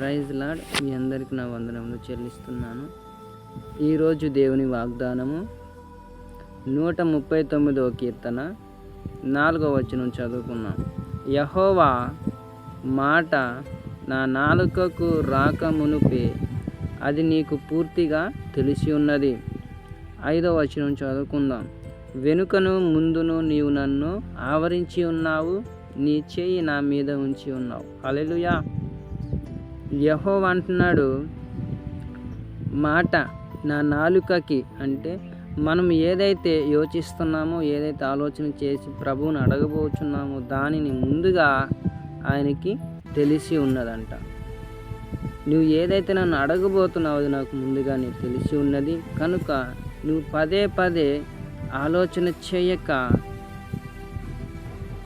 Praise lord. మీ అందరికి నా వందనములు చెల్లిస్తున్నాను. ఈరోజు దేవుని వాగ్దానము నూట ముప్పై తొమ్మిదవ కీర్తన నాలుగవ వచనం చదువుకున్నాం యహోవా మాట నా నాలుకకు రాక మునుపే అది నీకు పూర్తిగా తెలిసి ఉన్నది. ఐదవ వచనం చదువుకుందాం. వెనుకను ముందును నీవు నన్ను ఆవరించి ఉన్నావు నీ చేయి నా మీద ఉంచి ఉన్నావు. అలెలుయా యహో అంటున్నాడు మాట నా నాలుకకి అంటే మనం ఏదైతే యోచిస్తున్నామో ఏదైతే ఆలోచన చేసి ప్రభువుని అడగబోచున్నామో దానిని ముందుగా ఆయనకి తెలిసి ఉన్నదంట. నువ్వు ఏదైతే నన్ను అడగబోతున్నావో అది నాకు ముందుగానే తెలిసి ఉన్నది. కనుక నువ్వు పదే పదే ఆలోచన చేయక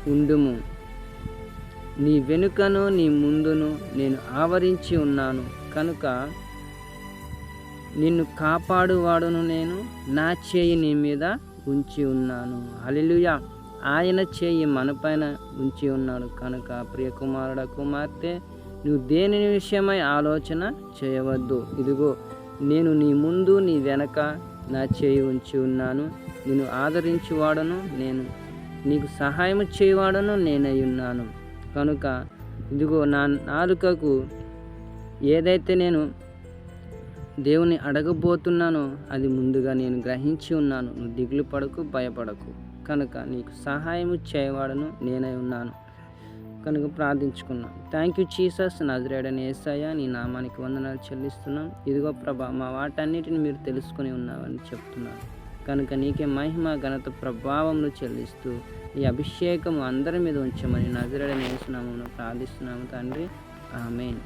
ఉండుము. నీ వెనుకను నీ ముందును నేను ఆవరించి ఉన్నాను. కనుక నిన్ను కాపాడువాడును నేను నా చేయి నీ మీద ఉంచి ఉన్నాను. హల్లెలూయా. ఆయన చేయి మనపైన ఉంచి ఉన్నాడు. కనుక ప్రియకుమారుడ కుమార్తె నువ్వు దేని విషయమై ఆలోచన చేయవద్దు. ఇదిగో నేను నీ ముందు నీ వెనక నా చేయి ఉంచి ఉన్నాను. నిన్ను ఆదరించేవాడను నేను. నీకు సహాయం చేయవాడను నేనై ఉన్నాను. కనుక ఇదిగో నా నాలుకకు ఏదైతే నేను దేవుని అడగబోతున్నానో అది ముందుగా నేను గ్రహించి ఉన్నాను. నువ్వు దిగులు పడకు భయపడకు. కనుక నీకు సహాయం చేయవాడను నేనై ఉన్నాను. కనుక ప్రార్థించుకున్నాం. థ్యాంక్ యూ చీసస్ నజరేడని ఏసయ్య నీ నామానికి వందనాలు చెల్లిస్తున్నాం. ఇదిగో ప్రభా మా వాటన్నిటిని మీరు తెలుసుకొని ఉన్నావని చెప్తున్నాను. కనుక నీకే మహిమ ఘనత ప్రభావములు చెల్లిస్తూ ఈ అభిషేకం అందరి మీద ఉంచమని నజరేడని వేసునామను ప్రార్థిస్తున్నాము తండ్రి. ఆమెన్.